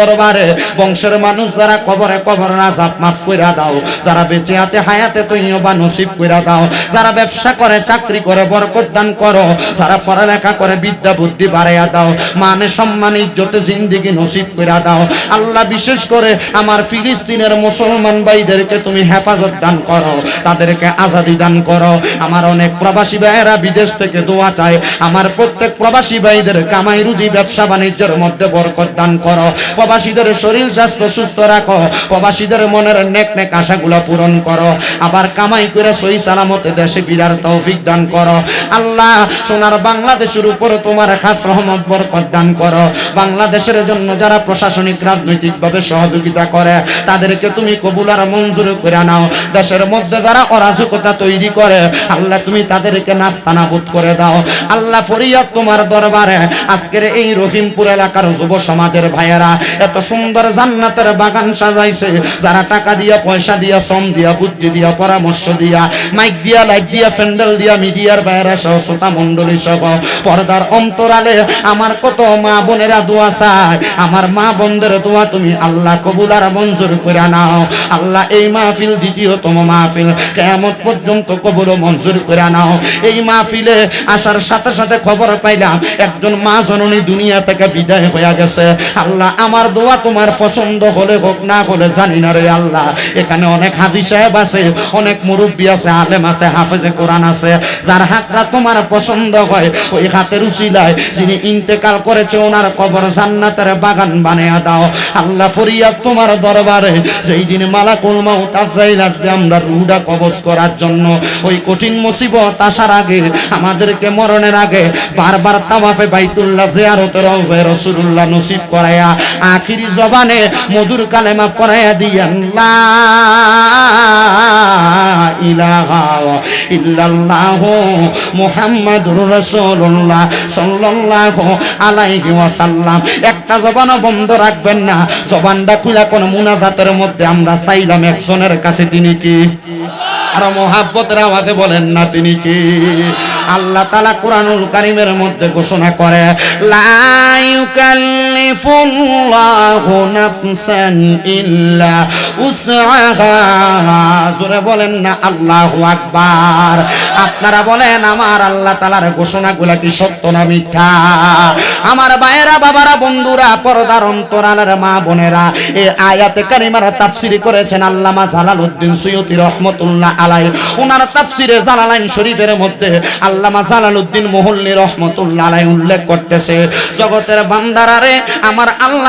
দরবারে, বংশের মানুষ যারা কবরে কবর আজাব মাফ কইরা দাও। যারা বেঁচে আছে হায়াতে তৈয় বা নসিব কইরা দাও। যারা ব্যবসা করে, চাকরি করে, বরকত দান করো, যারা পড়ালেখা করে, বিদ্যা বুদ্ধি বাড়াইয়া দাও মানে সম্মান, ইজ্জতে, জিন্দিগি নসিব কইরা দাও। আল্লাহ বিশেষ করে আমার ফিলিস্তিনের মুসলমান ভাইদেরকে তুমি হেফাজত দান করো, তাদেরকে আজাদি দান করো। আমার অনেক প্রবাসী ভাইয়েরা বিদেশ থেকে দোয়া চায়, আমার প্রত্যেক প্রবাসী ভাইদের কামাই, রুজি, ব্যবসা, বাণিজ্যের মধ্যে বরকত দান করো। প্রবাসীদের শরীর স্বাস্থ্য সুস্থ রাখো। প্রবাসীদের মনের নেক নেক আশাগুলো পূরণ করো। আবার কামাই করে সই সালামতে দেশে ফিরার তৌফিক দান করো। আল্লাহ, সোনার বাংলাদেশের উপর তোমার খাস রহমত, বরকত দান করো। বাংলাদেশের জন্য যারা প্রশাসনিক রাজনৈতিক ভাবে সহযোগিতা করে, তাদেরকে তুমি কবুল আর মঞ্জুর করে নাও। দেশের মধ্যে যারা অরাজকতা তৈরি করে, আল্লাহ তুমি তাদেরকে নাস্তানাবুদ করে দাও। আল্লাহ ফরিয়াদ তোমার দরবারে। আজকের এই রহিমপুর এলাকার যুব সমাজের ভাইয়েরা এত সুন্দর জান্নাতের বাগান সাজাইছে। যারা টাকা দিয়া, পয়সা দিয়া, শ্রম দিয়া, বুদ্ধি দিয়া, পরামর্শ দিয়া, মাইক দিয়া, লাইট দিয়া প্যান্ডেল দিয়া, মিডিয়ার বাইরে সহ, শ্রোতা মন্ডলী সহ, পর্দার অন্তরালে আমার কত মা বোনেরা দোয়া চায়। আমার মা বোনদের দোয়া তুমি আল্লাহ কবুল আর মঞ্জুর করে নাও। আল্লাহ এই মাহফিল দ্বিতীয়তম মাহফিল। কেয়ামত পর্যন্ত কবুল মঞ্জুর করে নাও। এই মাহফিলে আসার সাথে সাথে খবর পাইলাম, একজন মা জননী দুনিয়া থেকে বিদায় হয়ে গেছে। আল্লাহ আমার দোয়া তোমার পছন্দ হলে হোক, না হলে জানি না রে আল্লাহ। এখানে অনেক হাদি সাহেব আছে, অনেক মুরব্বী আছে, আলেম আছে, হাফেজে কোরআন আছে। যার হাতটা তোমার পছন্দ হয়, ওই হাতের উচিলায় যিনি ইন্তেকাল করেছে, ওনার কবর জান্নাতের বাগান বানিয়ে দাও। আল্লাহ ফরিয়াদ তোমার দরবারে, যেই দিন মালাকুল মাউত আজরাইল আসবে আমরা রুহটা কবজ করার জন্য। ওই কঠিন মুসিবত আসার আগে, আমাদেরকে মরণের আগে বারবার তাওয়াফে বাইতুল্লাহ জিয়ারতের রওজা রাসূলুল্লাহ নসিব করায়া আখিরি জবানে মধুর কালেমা পড়ায়া দিয়েন, লা ইলাহা ইল্লাল্লাহ মুহাম্মাদুর রাসূলুল্লাহ সাল্লাল্লাহু আলাইহি ওয়াসাল্লাম। একটা জবানও বন্ধ রাখবেন না। জবানটা খুলা কোন মুনাজাতের মধ্যে আমরা চাইলাম একজনের কাছে, তিনি কি? আর মোহাব্বতের আওয়াজে বলেন, না, তিনি কি? আল্লাহ তালা কোরআনুল কারিমের মধ্যে ঘোষণা করে বলেন না, আল্লাহ আকবার। আপনারা বলেন, আমার আল্লাহ তালার ঘোষণাগুলা কি সত্য না মিথ্যা? আমার বায়েরা বাবারা, বন্ধুরা, পর্দার অন্তরালের মা বোনেরা এই আয়াতে কারিমার তাফসির করেছেন আল্লামা জালালউদ্দিন সৈয়দি রহমতুল্লাহ আলাই ওনার তাফসিরে জালালাইন শরীফের মধ্যে আল্লামা জালালউদ্দিন মোহল্লি রহমতুল্লাহ আলাই উল্লেখ করতেছে, জগতের বান্দারারে আমার আল্লাহ